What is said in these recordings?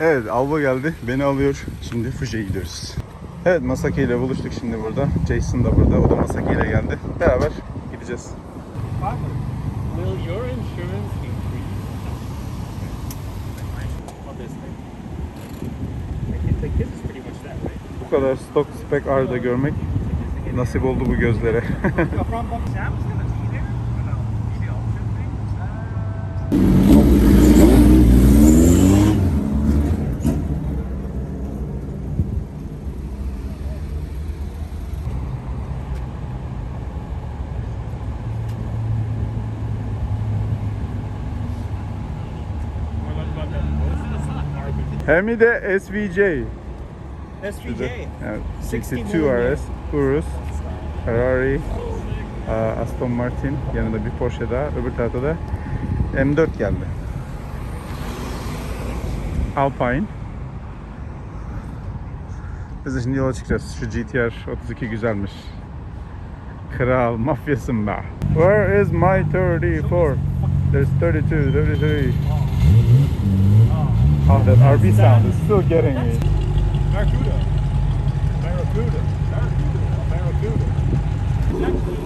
Evet Alba geldi. Beni alıyor. Şimdi Fuji'ye gidiyoruz. Evet Masaki ile buluştuk şimdi burada. Jason da burada. O da Masaki ile geldi. Beraber gideceğiz. Will your insurance? Bu kadar stok spek arda görmek nasip oldu bu gözlere. Hem de SVJ. SVJ. Evet, 60 62 RS, Urus, Ferrari, e, Aston Martin, yanında bir Porsche daha, öbür tarafta da M4 geldi. Alpine. Biz de şimdi yola çıkacağız. Şu GTR 32 güzelmiş. Kral mafyasın be. Where is my 34? There's 32, 33. Oh, that RB sound is still getting me. Barracuda. Barracuda. Barracuda. Barracuda. It's actually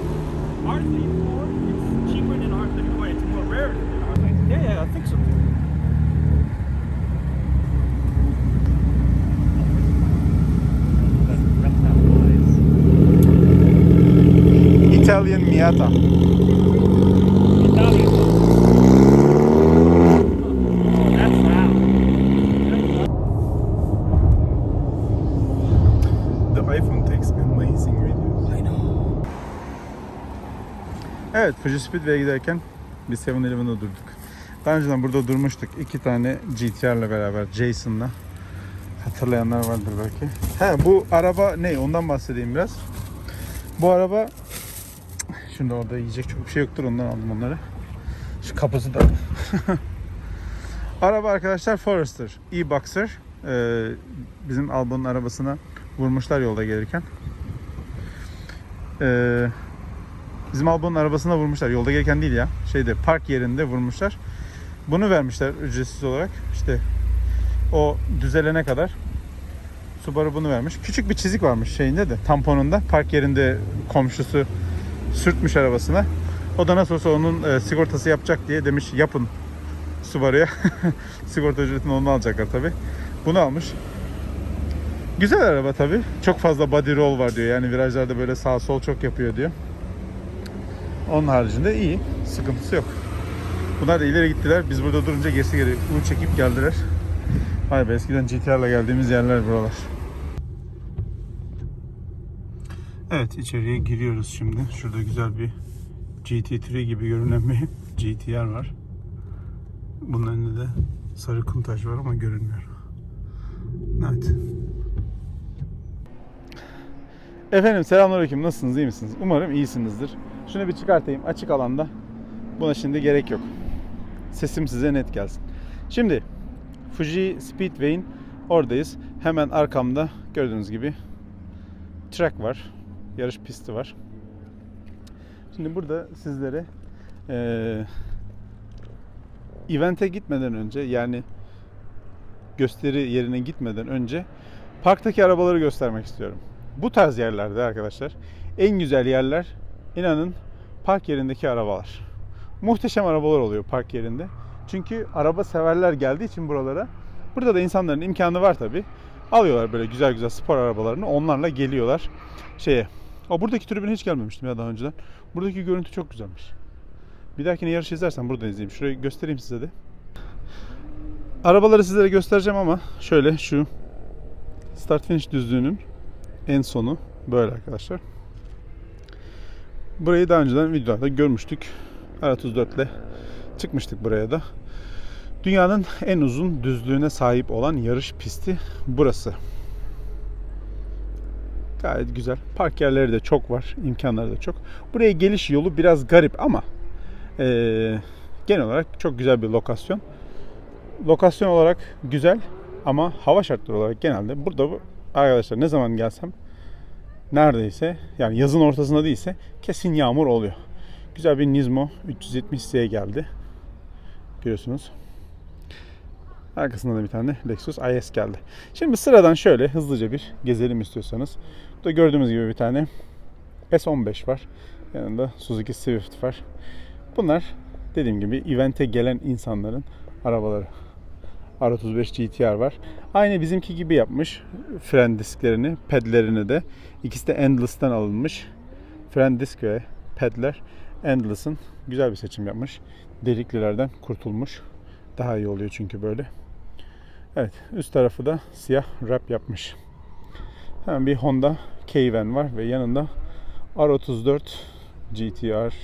R34. It's cheaper than R34. It's more rare than R34. Yeah, yeah, I think so. Italian Miata. Evet, Fuji Speedway'e giderken bir 7-Eleven'da durduk. Daha önceden burada durmuştuk. İki tane GTR'la beraber, Jason'la. Hatırlayanlar vardır belki. He, bu araba ne? Ondan bahsedeyim biraz. Bu araba Şimdi orada yiyecek çok bir şey yoktur ondan aldım onları. Şu kapısı da. Araba arkadaşlar Forester E-Boxer. Ee, bizim Albon'un arabasına vurmuşlar yolda gelirken. Ee, bizim Albon'un arabasına vurmuşlar. Yolda gelirken değil ya. Şeyde park yerinde vurmuşlar. Bunu vermişler ücretsiz olarak. İşte o düzelene kadar Subaru bunu vermiş. Küçük bir çizik varmış şeyinde de tamponunda. Park yerinde komşusu sürtmüş arabasına. O da nasıl olsa onun e, sigortası yapacak diye demiş yapın Subaru'ya. Sigorta ücretini ondan alacaklar tabi. Bunu almış. Güzel araba tabi. Çok fazla body roll var diyor. Yani virajlarda böyle sağ sol çok yapıyor diyor. Onun haricinde iyi. Sıkıntısı yok. Bunlar da ileri gittiler. Biz burada durunca gerisi geri U çekip geldiler. Vay be eskiden GTR'la geldiğimiz yerler buralar. Evet içeriye giriyoruz şimdi. Şurada güzel bir GT3 gibi görünen bir GTR var. Bunun önünde de sarı kum taş var ama görünmüyor. Evet. Efendim selamünaleyküm. Nasılsınız? iyi misiniz? Umarım iyisinizdir. Şunu bir çıkartayım açık alanda. Buna şimdi gerek yok. Sesim size net gelsin. Şimdi Fuji Speedway'in oradayız. Hemen arkamda gördüğünüz gibi track var. Yarış pisti var. Şimdi burada sizlere eee event'e gitmeden önce yani gösteri yerine gitmeden önce parktaki arabaları göstermek istiyorum. Bu tarz yerlerde arkadaşlar en güzel yerler inanın park yerindeki arabalar. Muhteşem arabalar oluyor park yerinde. Çünkü araba severler geldiği için buralara. Burada da insanların imkanı var tabi. Alıyorlar böyle güzel güzel spor arabalarını. Onlarla geliyorlar şeye. O buradaki tribüne hiç gelmemiştim ya daha önceden. Buradaki görüntü çok güzelmiş. Bir dahakine yarış izlersen burada izleyeyim. Şurayı göstereyim size de. Arabaları sizlere göstereceğim ama şöyle şu start finish düzlüğünün en sonu böyle arkadaşlar. Burayı daha önceden videolarda görmüştük. R34 ile çıkmıştık buraya da. Dünyanın en uzun düzlüğüne sahip olan yarış pisti burası. Gayet güzel. Park yerleri de çok var. imkanları da çok. Buraya geliş yolu biraz garip ama eee, genel olarak çok güzel bir lokasyon. Lokasyon olarak güzel ama hava şartları olarak genelde burada bu arkadaşlar ne zaman gelsem neredeyse yani yazın ortasında değilse kesin yağmur oluyor. Güzel bir Nismo 370 S'ye geldi. Görüyorsunuz. Arkasında da bir tane Lexus IS geldi. Şimdi sıradan şöyle hızlıca bir gezelim istiyorsanız. Burada gördüğümüz gibi bir tane S15 var. Yanında Suzuki Swift var. Bunlar dediğim gibi event'e gelen insanların arabaları. R35 GTR var. Aynı bizimki gibi yapmış. Fren disklerini, pedlerini de. İkisi de Endless'tan alınmış. Fren disk ve pedler Endless'ın güzel bir seçim yapmış. Deliklilerden kurtulmuş. Daha iyi oluyor çünkü böyle. Evet, üst tarafı da siyah wrap yapmış. Hemen bir Honda Cayenne var ve yanında R34 GTR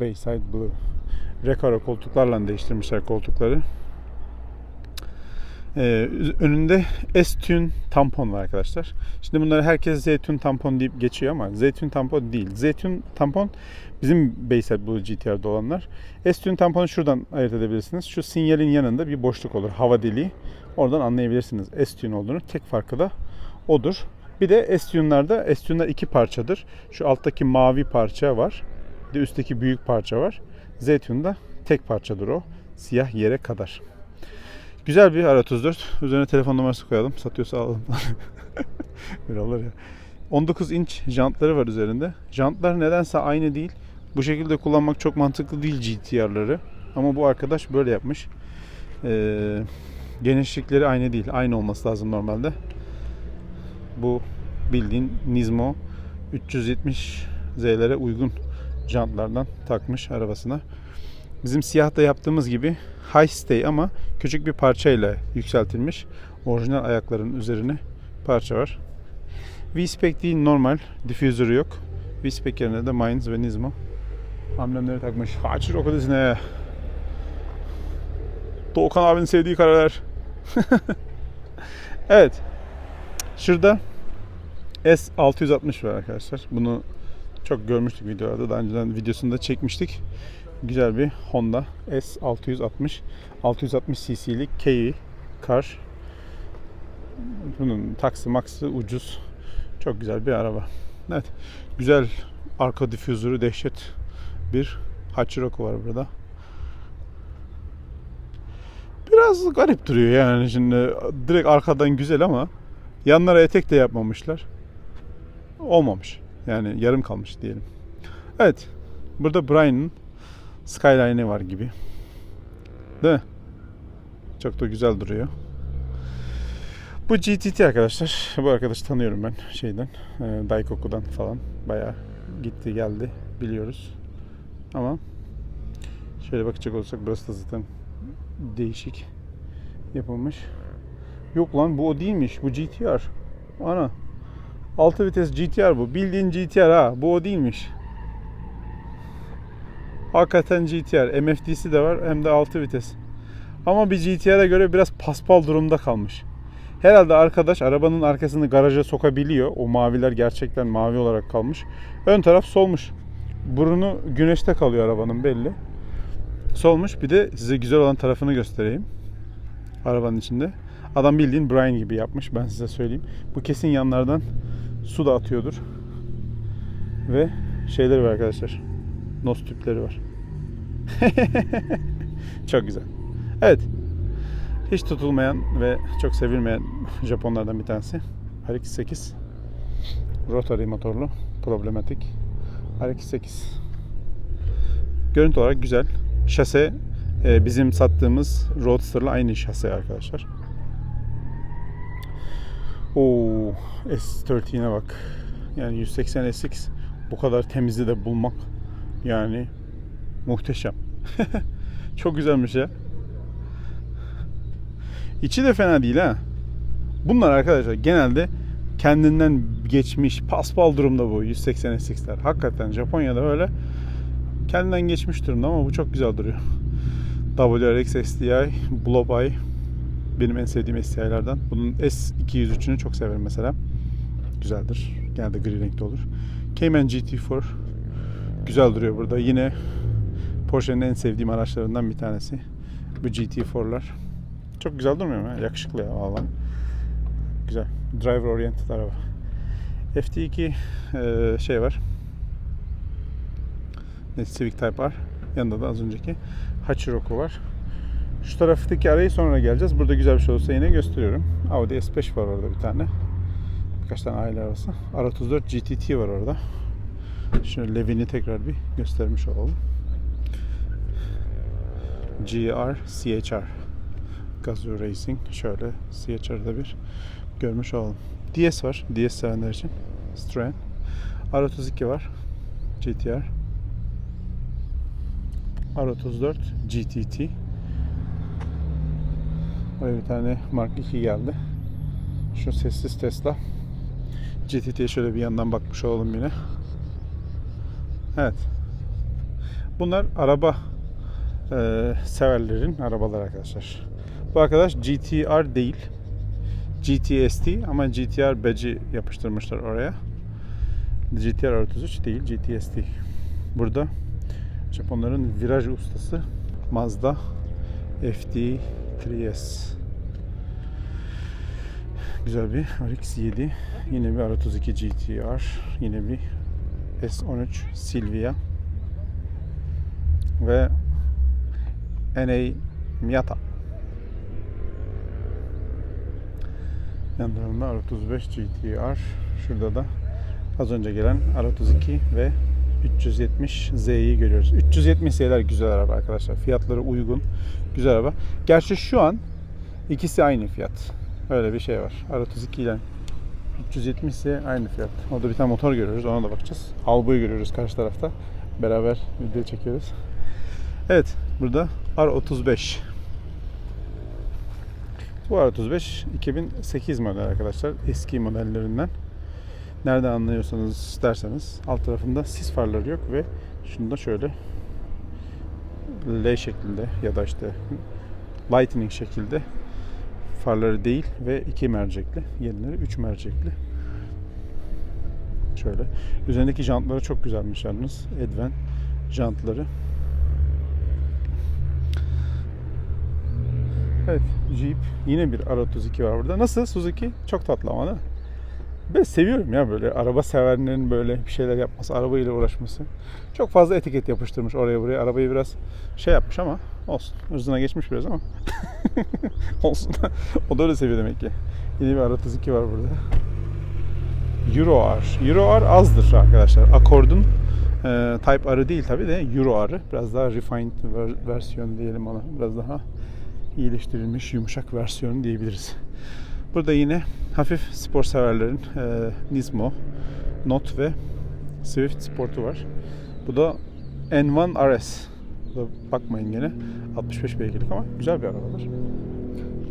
Bayside Blue. Recaro koltuklarla değiştirmişler koltukları. Ee, önünde S-Tune tampon var arkadaşlar. Şimdi bunları herkes Z-Tune tampon deyip geçiyor ama Z-Tune tampon değil. Z-Tune tampon bizim Bayside Blue GTR'da olanlar. S-Tune tamponu şuradan ayırt edebilirsiniz. Şu sinyalin yanında bir boşluk olur. Hava deliği. Oradan anlayabilirsiniz S-Tune olduğunu. Tek farkı da odur. Bir de S-Tune'larda S-Tune'lar iki parçadır. Şu alttaki mavi parça var. Bir de üstteki büyük parça var. Z-Tune'da tek parçadır o. Siyah yere kadar. Güzel bir R34. Üzerine telefon numarası koyalım. Satıyorsa alalım. Böyle olur ya. 19 inç jantları var üzerinde. Jantlar nedense aynı değil. Bu şekilde kullanmak çok mantıklı değil GTR'ları. Ama bu arkadaş böyle yapmış. Ee, genişlikleri aynı değil. Aynı olması lazım normalde. Bu bildiğin Nismo 370 Z'lere uygun jantlardan takmış arabasına. Bizim siyahta yaptığımız gibi high stay ama küçük bir parçayla yükseltilmiş. Orijinal ayakların üzerine parça var. V-Spec değil normal. Diffuser'ı yok. V-Spec yerine de Mainz ve Nismo amblemleri takmış. Haçır o kadar? Doğukan abinin sevdiği karalar. evet. Şurada S660 var arkadaşlar. Bunu çok görmüştük videolarda. Daha önceden videosunu da çekmiştik. Güzel bir Honda S660. 660 cc'lik K kar. Bunun taksi maksı ucuz. Çok güzel bir araba. Evet. Güzel arka difüzörü dehşet bir Hachiroku var burada. Biraz garip duruyor yani şimdi direkt arkadan güzel ama yanlara etek de yapmamışlar. Olmamış. Yani yarım kalmış diyelim. Evet. Burada Brian'ın Skyline'i var gibi. Değil mi? Çok da güzel duruyor. Bu GTT arkadaşlar. Bu arkadaşı tanıyorum ben şeyden. E, Daikoku'dan falan. Bayağı gitti geldi biliyoruz. Ama şöyle bakacak olursak burası da zaten değişik yapılmış. Yok lan bu o değilmiş. Bu GTR. Ana. 6 vites GTR bu. Bildiğin GTR ha. Bu o değilmiş. Hakikaten GTR. MFD'si de var hem de 6 vites. Ama bir GTR'e göre biraz paspal durumda kalmış. Herhalde arkadaş arabanın arkasını garaja sokabiliyor. O maviler gerçekten mavi olarak kalmış. Ön taraf solmuş. Burunu güneşte kalıyor arabanın belli. Solmuş. Bir de size güzel olan tarafını göstereyim. Arabanın içinde. Adam bildiğin Brian gibi yapmış. Ben size söyleyeyim. Bu kesin yanlardan su da atıyordur. Ve şeyleri var arkadaşlar. Nos tüpleri var. Çok güzel. Evet. Hiç tutulmayan ve çok sevilmeyen Japonlardan bir tanesi. RX-8 rotary motorlu problematik RX-8 görüntü olarak güzel şase e, bizim sattığımız Roadster'la aynı şase arkadaşlar Oo, S13'e bak yani 180 SX bu kadar temizi de bulmak yani muhteşem çok güzelmiş ya İçi de fena değil ha. Bunlar arkadaşlar genelde kendinden geçmiş paspal durumda bu 180 SX'ler. Hakikaten Japonya'da öyle kendinden geçmiş durumda ama bu çok güzel duruyor. WRX STI, Blob Eye benim en sevdiğim STI'lerden. Bunun S203'ünü çok severim mesela. Güzeldir. Genelde gri renkte olur. Cayman GT4 güzel duruyor burada. Yine Porsche'nin en sevdiğim araçlarından bir tanesi. Bu GT4'lar. Çok güzel durmuyor mu? ya? Yakışıklı ya valla. Güzel. Driver oriented araba. FT2 e, şey var. Civic Type R. Yanında da az önceki Hachiroku var. Şu taraftaki arayı sonra geleceğiz. Burada güzel bir şey olsa yine gösteriyorum. Audi S5 var orada bir tane. Birkaç tane aile arabası. R34 GTT var orada. Şöyle Levin'i tekrar bir göstermiş olalım. GR CHR Gazoo Racing şöyle CHR'da bir görmüş olalım. DS var. DS sevenler için. Citroen. R32 var. GTR. R34 GTT. Oraya bir tane Mark 2 geldi. Şu sessiz Tesla. GTT'ye şöyle bir yandan bakmış olalım yine. Evet. Bunlar araba e, severlerin arabaları arkadaşlar. Bu arkadaş GTR değil. GTST ama GTR badge'i yapıştırmışlar oraya. GTR 33 değil GTST. Burada Japonların viraj ustası Mazda FD3S. Güzel bir RX-7. Yine bir R32 GTR. Yine bir S13 Silvia. Ve NA Miata. Yan tarafında R35 GTR. Şurada da az önce gelen R32 ve 370 Z'yi görüyoruz. 370 Z'ler güzel araba arkadaşlar. Fiyatları uygun. Güzel araba. Gerçi şu an ikisi aynı fiyat. Öyle bir şey var. R32 ile 370 Z aynı fiyat. Orada bir tane motor görüyoruz. Ona da bakacağız. Albo'yu görüyoruz karşı tarafta. Beraber video çekiyoruz. Evet. Burada R35. Bu R35 2008 model arkadaşlar. Eski modellerinden. Nereden anlıyorsanız derseniz alt tarafında sis farları yok ve şunda şöyle L şeklinde ya da işte lightning şekilde farları değil ve iki mercekli. Yenileri üç mercekli. Şöyle. Üzerindeki jantları çok güzelmiş yalnız. Edven jantları. Evet Jeep. Yine bir R32 var burada. Nasıl Suzuki? Çok tatlı ama değil mi? Ben seviyorum ya böyle araba severlerin böyle bir şeyler yapması, arabayla uğraşması. Çok fazla etiket yapıştırmış oraya buraya. Arabayı biraz şey yapmış ama olsun. Hızına geçmiş biraz ama. olsun. o da öyle seviyor demek ki. Yine bir R32 var burada. Euro R. Euro R azdır arkadaşlar. Accord'un e, Type R'ı değil tabi de Euro R'ı. Biraz daha refined ver- versiyon diyelim ona. Biraz daha iyileştirilmiş yumuşak versiyonu diyebiliriz. Burada yine hafif spor severlerin e, Nismo, Note ve Swift Sport'u var. Bu da N1 RS. Bu da bakmayın gene 65 beygirlik ama güzel bir arabadır.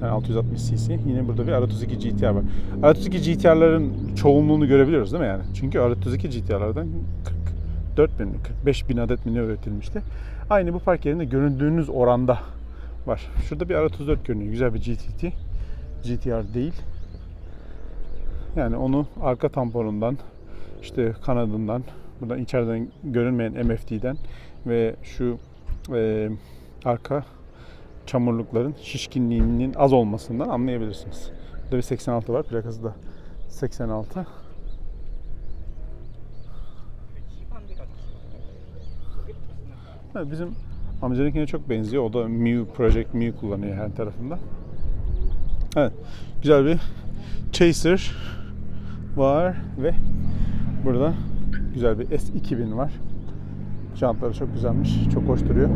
Yani 660 cc. Yine burada bir R32 GTR var. R32 GTR'ların çoğunluğunu görebiliyoruz değil mi yani? Çünkü R32 GTR'lardan 44 bin, 45 bin adet mi üretilmişti. Aynı bu park yerinde göründüğünüz oranda var. Şurada bir R34 görünüyor. Güzel bir GTT. GTR değil. Yani onu arka tamponundan, işte kanadından, buradan içeriden görünmeyen MFD'den ve şu e, arka çamurlukların şişkinliğinin az olmasından anlayabilirsiniz. Burada bir 86 var. Plakası da 86. Evet, bizim amcanınkine çok benziyor. O da Miu Project Miu kullanıyor her tarafında. Evet. Güzel bir Chaser var ve burada güzel bir S2000 var. Jantları çok güzelmiş. Çok hoş duruyor.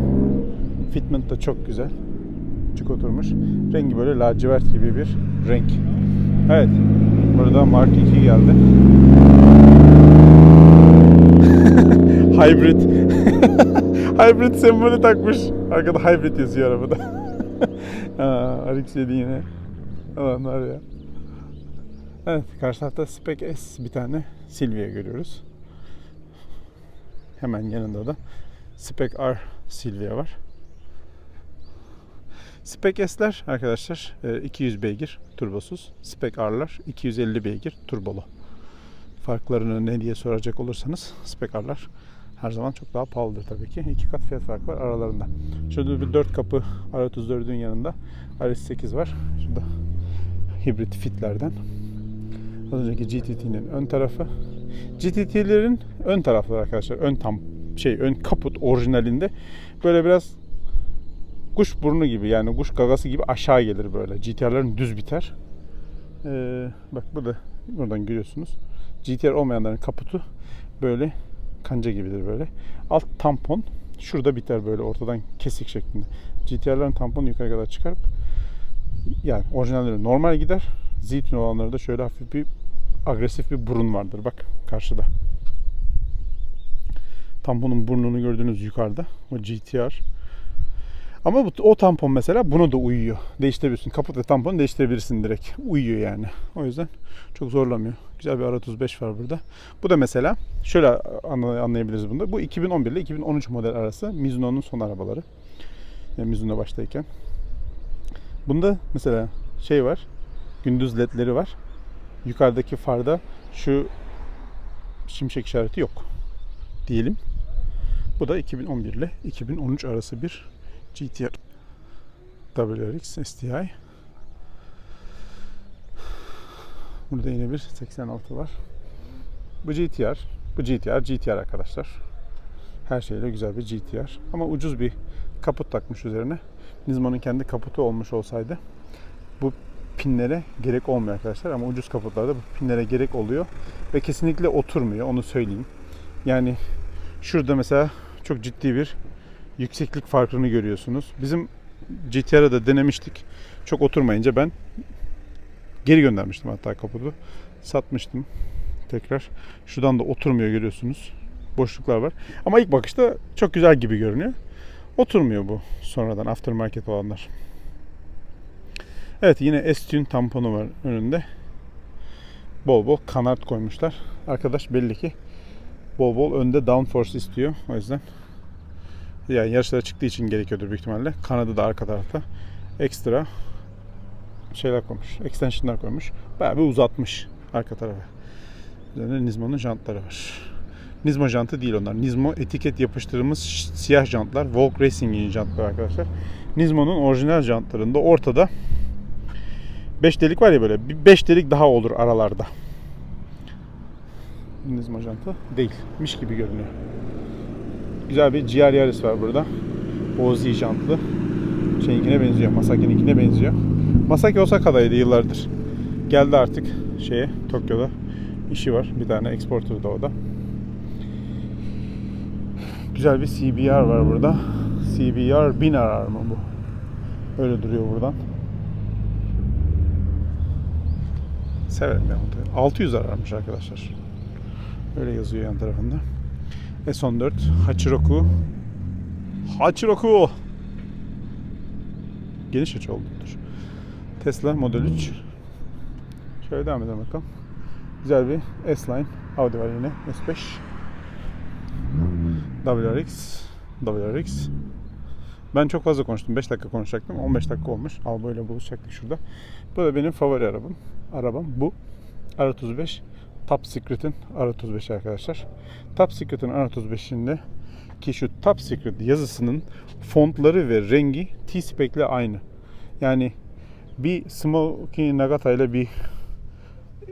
Fitment da çok güzel. Çık oturmuş. Rengi böyle lacivert gibi bir renk. Evet. Burada Mark 2 geldi. Hybrid. Hybrid sembolü takmış. Arkada hybrid yazıyor arabada. Aa, RX-7 yine. Alanlar ya. Evet, karşı tarafta Spec S bir tane Silvia görüyoruz. Hemen yanında da Spec R Silvia var. Spec S'ler arkadaşlar e, 200 beygir turbosuz. Spec R'lar 250 beygir turbolu. Farklarını ne diye soracak olursanız Spec R'lar her zaman çok daha pahalıdır tabii ki. İki kat fiyat farkı var aralarında. Şurada bir 4 kapı R34'ün yanında RS8 var. Şurada hibrit fitlerden. Az önceki GTT'nin ön tarafı. GTT'lerin ön tarafları arkadaşlar. Ön tam şey ön kaput orijinalinde böyle biraz kuş burnu gibi yani kuş gagası gibi aşağı gelir böyle. GTR'ların düz biter. Ee, bak burada buradan görüyorsunuz. GTR olmayanların kaputu böyle kanca gibidir böyle. Alt tampon şurada biter böyle ortadan kesik şeklinde. GTR'ların tamponu yukarı kadar çıkarıp yani orijinalleri normal gider. Z-Tune olanları da şöyle hafif bir agresif bir burun vardır. Bak karşıda. Tamponun burnunu gördüğünüz yukarıda. O GTR. Ama bu, o tampon mesela buna da uyuyor. Değiştirebilirsin. Kaput ve tamponu değiştirebilirsin direkt. Uyuyor yani. O yüzden çok zorlamıyor. Güzel bir R35 var burada. Bu da mesela şöyle anlay- anlayabiliriz bunu. Bu 2011 ile 2013 model arası Mizuno'nun son arabaları. Yani Mizuno baştayken. Bunda mesela şey var. Gündüz ledleri var. Yukarıdaki farda şu şimşek işareti yok. Diyelim. Bu da 2011 ile 2013 arası bir GTR WRX STI. Burada yine bir 86 var. Bu GTR. Bu GTR, GTR arkadaşlar. Her şeyle güzel bir GTR. Ama ucuz bir kaput takmış üzerine. Nismo'nun kendi kaputu olmuş olsaydı bu pinlere gerek olmuyor arkadaşlar. Ama ucuz kaputlarda bu pinlere gerek oluyor. Ve kesinlikle oturmuyor. Onu söyleyeyim. Yani şurada mesela çok ciddi bir yükseklik farkını görüyorsunuz. Bizim GTR'da da denemiştik. Çok oturmayınca ben geri göndermiştim hatta kaputu. Satmıştım tekrar. Şuradan da oturmuyor görüyorsunuz. Boşluklar var. Ama ilk bakışta çok güzel gibi görünüyor. Oturmuyor bu sonradan aftermarket olanlar. Evet yine S-Tune tamponu var önünde. Bol bol kanat koymuşlar. Arkadaş belli ki bol bol önde downforce istiyor. O yüzden yani yarışlara çıktığı için gerekiyordur büyük ihtimalle. Kanadı da arka tarafta. Ekstra şeyler koymuş. Extensionlar koymuş. Bayağı bir uzatmış arka tarafa. Üzerinde Nismo'nun jantları var. Nismo jantı değil onlar. Nismo etiket yapıştırılmış siyah jantlar. Volk Racing'in jantları arkadaşlar. Nismo'nun orijinal jantlarında ortada 5 delik var ya böyle. Bir 5 delik daha olur aralarda. Nismo jantı değilmiş gibi görünüyor. Güzel bir GR Yaris var burada. OZ jantlı. Şeyinkine benziyor. Masaki'ninkine benziyor. Masaki Osaka'daydı yıllardır. Geldi artık şeye Tokyo'da işi var. Bir tane exporter da o da. Güzel bir CBR var burada. CBR 1000 arar mı bu? Öyle duruyor buradan. Severim ben onu. 600 ararmış arkadaşlar. Öyle yazıyor yan tarafında. S14 Hachiroku Hachiroku Geniş açı oldudur. Tesla Model 3 Şöyle devam edelim bakalım. Güzel bir S-Line Audi var yine S5 WRX WRX ben çok fazla konuştum. 5 dakika konuşacaktım. 15 dakika olmuş. Albo ile buluşacaktık şurada. Bu da benim favori arabam. Arabam bu. R35 Top Secret'in R35 arkadaşlar. Top Secret'in R35'inde ki şu Top Secret yazısının fontları ve rengi T-Spec ile aynı. Yani bir Smoky Nagata ile bir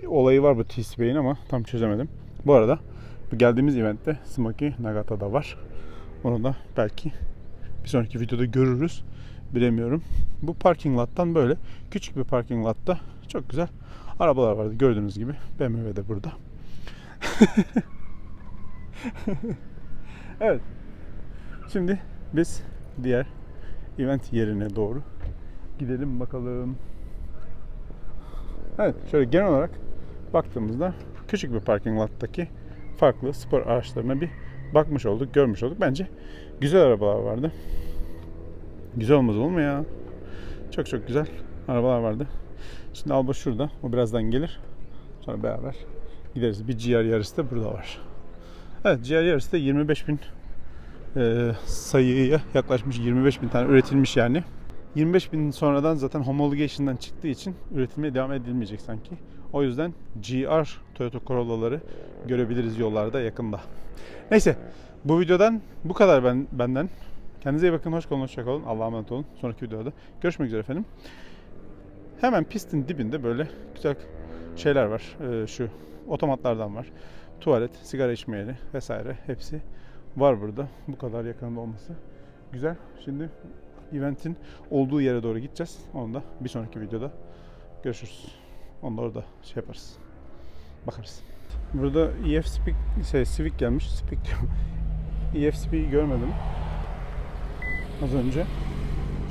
olayı var bu T-Spec'in ama tam çözemedim. Bu arada bu geldiğimiz eventte Smoky Nagata da var. Onu da belki bir sonraki videoda görürüz. Bilemiyorum. Bu parking lot'tan böyle küçük bir parking lotta çok güzel arabalar vardı gördüğünüz gibi. BMW de burada. evet. Şimdi biz diğer event yerine doğru gidelim bakalım. Evet şöyle genel olarak baktığımızda küçük bir parking lot'taki farklı spor araçlarına bir bakmış olduk, görmüş olduk. Bence güzel arabalar vardı. Güzel olmaz olur mu ya? Çok çok güzel arabalar vardı. Şimdi Alba şurada. O birazdan gelir. Sonra beraber gideriz. Bir GR yarısı da burada var. Evet GR yarısı da 25 bin e, sayıya yaklaşmış. 25 bin tane üretilmiş yani. 25 bin sonradan zaten homologation'dan çıktığı için üretilmeye devam edilmeyecek sanki. O yüzden GR Toyota Corolla'ları görebiliriz yollarda yakında. Neyse bu videodan bu kadar ben benden. Kendinize iyi bakın, hoş kalın, hoşça kalın. Allah'a emanet olun. Sonraki videoda görüşmek üzere efendim. Hemen pistin dibinde böyle güzel şeyler var. Ee, şu otomatlardan var. Tuvalet, sigara içme yeri vesaire hepsi var burada. Bu kadar yakında olması güzel. Şimdi eventin olduğu yere doğru gideceğiz. Onu da bir sonraki videoda görüşürüz. Onu da şey yaparız. Bakarız. Burada EF Speak, şey, Civic gelmiş. Speak diyorum. EF Speak'i görmedim. Az önce.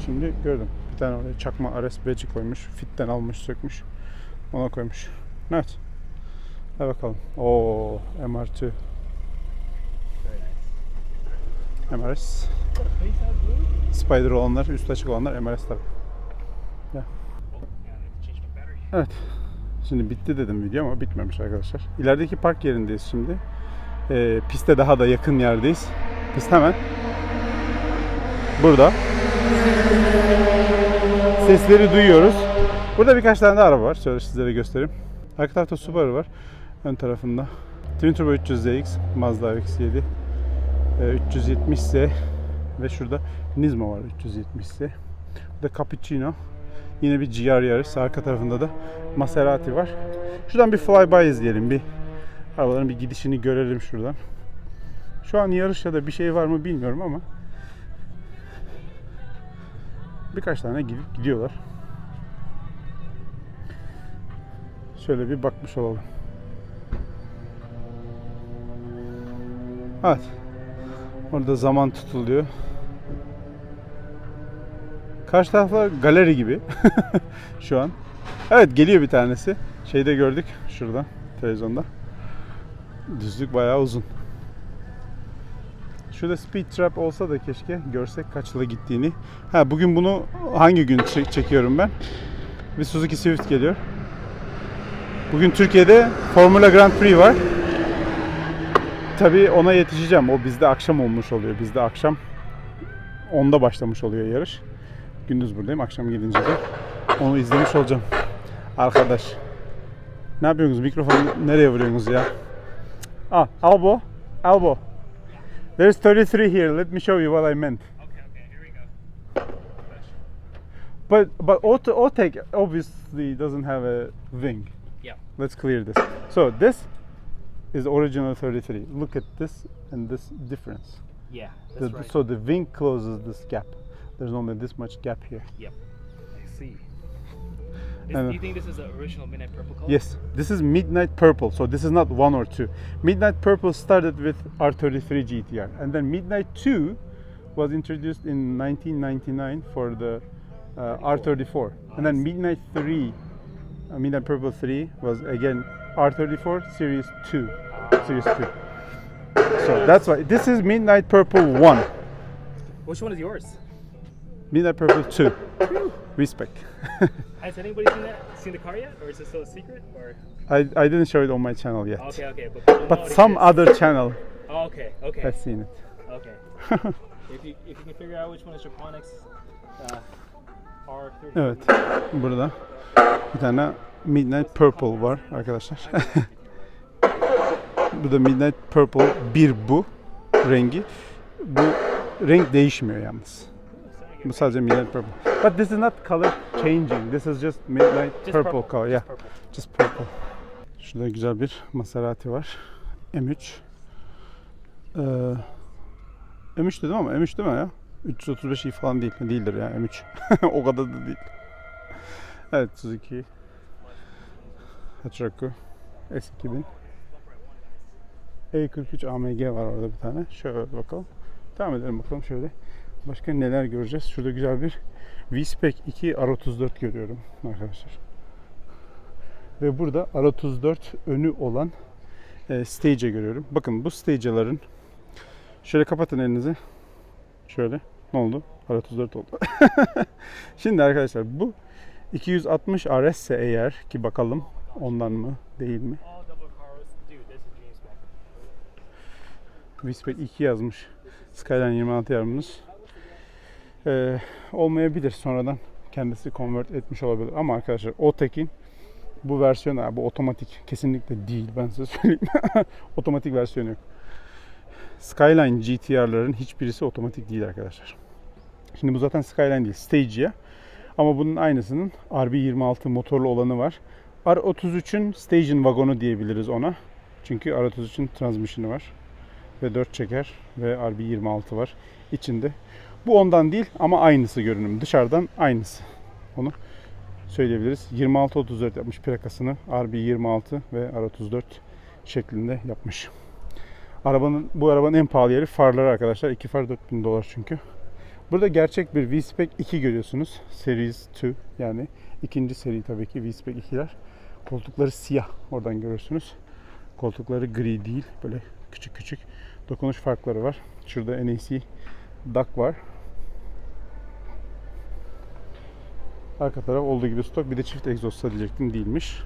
Şimdi gördüm. Bir tane oraya çakma RS-Badge'i koymuş. Fit'ten almış, sökmüş. Ona koymuş. Evet. Hadi bakalım. Oo, MR2. Very nice. MRS. Spider olanlar, üstü açık olanlar MRS tabii. Oh, yeah. Evet. Şimdi bitti dedim video ama bitmemiş arkadaşlar. İlerideki park yerindeyiz şimdi. Ee, piste daha da yakın yerdeyiz. Pist hemen burada. Sesleri duyuyoruz. Burada birkaç tane de araba var. Şöyle sizlere göstereyim. Arka tarafta Subaru var. Ön tarafında Twin Turbo 300ZX, Mazda RX-7, e, 370S ve şurada Nismo var 370S. Burada Cappuccino. Yine bir GR yarış. Arka tarafında da Maserati var. Şuradan bir flyby izleyelim. Bir arabaların bir gidişini görelim şuradan. Şu an yarış ya da bir şey var mı bilmiyorum ama birkaç tane gidip gidiyorlar. Şöyle bir bakmış olalım. Evet. Orada zaman tutuluyor. Karşı taraflar galeri gibi şu an. Evet geliyor bir tanesi. Şeyde gördük şurada televizyonda. Düzlük bayağı uzun. Şurada speed trap olsa da keşke görsek kaç yıla gittiğini. Ha bugün bunu hangi gün çek- çekiyorum ben? Bir Suzuki Swift geliyor. Bugün Türkiye'de Formula Grand Prix var. Tabii ona yetişeceğim. O bizde akşam olmuş oluyor. Bizde akşam 10'da başlamış oluyor yarış. Gündüz buradayım. Akşam gidince de onu izlemiş olacağım. Arkadaş. Ne yapıyorsunuz? Mikrofonu nereye vuruyorsunuz ya? Ah, elbow. Elbow. There's 33 here. Let me show you what I meant. Okay, okay, here we go. But but auto Otec obviously doesn't have a wing. Yeah. Let's clear this. So this is original 33. Look at this and this difference. Yeah, The- that's right. So the wing closes this gap. There's only this much gap here. Yep. I see. And- do you think this is the original Midnight Purple color? Yes, this is Midnight Purple. So this is not one or two. Midnight Purple started with R33 GTR, and then Midnight 2 was introduced in 1999 for the uh, R34, and then Midnight 3, uh, Midnight Purple 3 was again R34 Series 2, Series 2. So that's why this is Midnight Purple 1, Which one is yours? Midnight Purple 2. Respect. Has anybody seen that? Seen the car yet, or is it still a secret? Or I, I didn't show it on my channel yet, okay, okay, but know but it some exists. other channel Oh, okay, okay, has seen it. okay. if you if you can figure out which one is Japonix, uh, R30. Evet. Burada bir tane Midnight Purple var arkadaşlar. bu da Midnight Purple bir bu rengi. Bu renk değişmiyor yalnız. Bu sadece Midnight Purple. But this is not color changing. This is just Midnight Just Purple color. Yeah. Purple. Just purple. Şurada güzel bir Maserati var. M3. Ee, M3 dedim ama M3 değil mi ya? 335 i falan değil. Değildir ya M3. o kadar da değil. Evet Suzuki Hachiroku S2000 E43 AMG var orada bir tane. Şöyle bakalım. Devam edelim bakalım şöyle. Başka neler göreceğiz? Şurada güzel bir V-Spec 2 R34 görüyorum arkadaşlar. Ve burada R34 önü olan e, Stage görüyorum. Bakın bu Stage'ların şöyle kapatın elinizi. Şöyle. Ne oldu? R34 oldu. Şimdi arkadaşlar bu 260 RS ise eğer ki bakalım ondan mı değil mi? V-Spec 2 yazmış. Skyline 26 yazmış. Ee, olmayabilir sonradan kendisi convert etmiş olabilir. Ama arkadaşlar Otek'in bu versiyonu bu otomatik kesinlikle değil ben size söyleyeyim. otomatik versiyonu yok. Skyline GTR'ların hiçbirisi otomatik değil arkadaşlar. Şimdi bu zaten Skyline değil, Stagea. Ama bunun aynısının RB26 motorlu olanı var. R33'ün Station vagonu diyebiliriz ona. Çünkü R33'ün transmission'ı var. Ve 4 çeker ve RB26 var içinde. Bu ondan değil ama aynısı görünüm. Dışarıdan aynısı. Onu söyleyebiliriz. 26-34 yapmış plakasını. RB26 ve R34 şeklinde yapmış. Arabanın bu arabanın en pahalı yeri farları arkadaşlar. İki far 4000 dolar çünkü. Burada gerçek bir V-Spec 2 görüyorsunuz. Series 2 yani ikinci seri tabii ki V-Spec 2'ler. Koltukları siyah oradan görürsünüz. Koltukları gri değil böyle küçük küçük dokunuş farkları var. Şurada NAC DAC var. Arka taraf olduğu gibi stok. Bir de çift egzoz diyecektim değilmiş.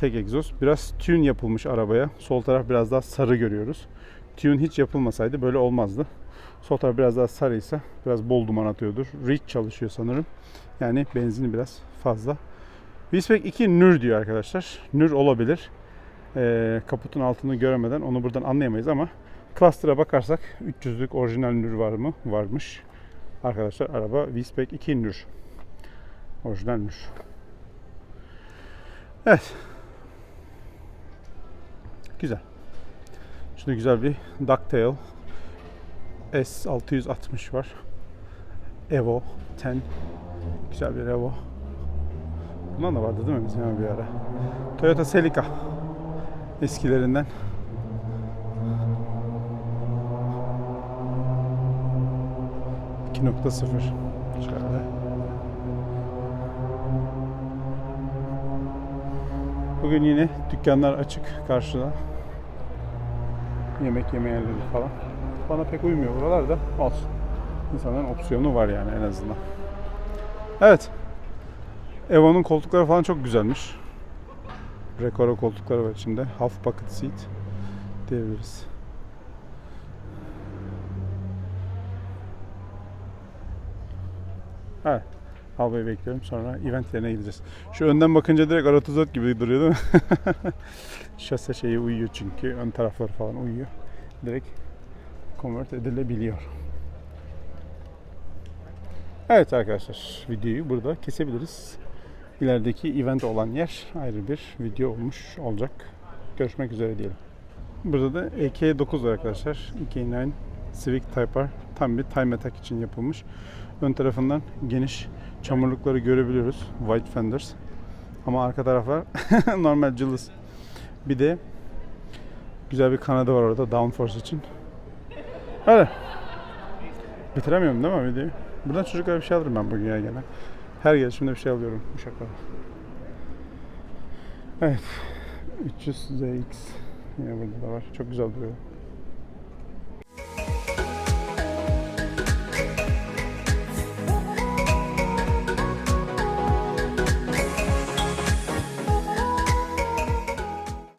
Tek egzoz. Biraz tune yapılmış arabaya. Sol taraf biraz daha sarı görüyoruz. Tune hiç yapılmasaydı böyle olmazdı. Sol taraf biraz daha sarıysa biraz bol duman atıyordur. Rich çalışıyor sanırım. Yani benzini biraz fazla. V-Spec 2 nür diyor arkadaşlar. Nür olabilir. Ee, kaputun altını göremeden onu buradan anlayamayız ama Cluster'a bakarsak 300'lük orijinal nür var mı? Varmış. Arkadaşlar araba V-Spec 2 nür. Orijinal nür. Evet. Güzel. Şurada güzel bir Ducktail S660 var. Evo 10. Güzel bir Evo. Bundan da vardı değil mi bizim bir ara? Toyota Celica. Eskilerinden. ...2.0 Şöyle. Bugün yine dükkanlar açık karşıda. Yemek yeme yerleri falan. Bana pek uymuyor buralar da olsun. İnsanların opsiyonu var yani en azından. Evet. Evo'nun koltukları falan çok güzelmiş. Recaro koltukları var içinde. Half bucket seat diyebiliriz. Evet. Albayı bekliyorum. Sonra event yerine gideceğiz. Şu önden bakınca direkt R34 gibi duruyor değil mi? Şase şeyi uyuyor çünkü. Ön tarafları falan uyuyor. Direkt convert edilebiliyor. Evet arkadaşlar videoyu burada kesebiliriz. İlerideki event olan yer ayrı bir video olmuş olacak. Görüşmek üzere diyelim. Burada da EK9 var arkadaşlar. EK9 Civic Type R. Tam bir time attack için yapılmış. Ön tarafından geniş çamurlukları görebiliyoruz. White fenders. Ama arka taraflar normal cılız. Bir de güzel bir kanadı var orada downforce için. Öyle. Bitiremiyorum değil mi videoyu? Buradan çocuklara bir şey alırım ben bugün ya gene. Her gelişimde bir şey alıyorum uşaklara. Evet. 300 ZX yine burada da var. Çok güzel duruyor.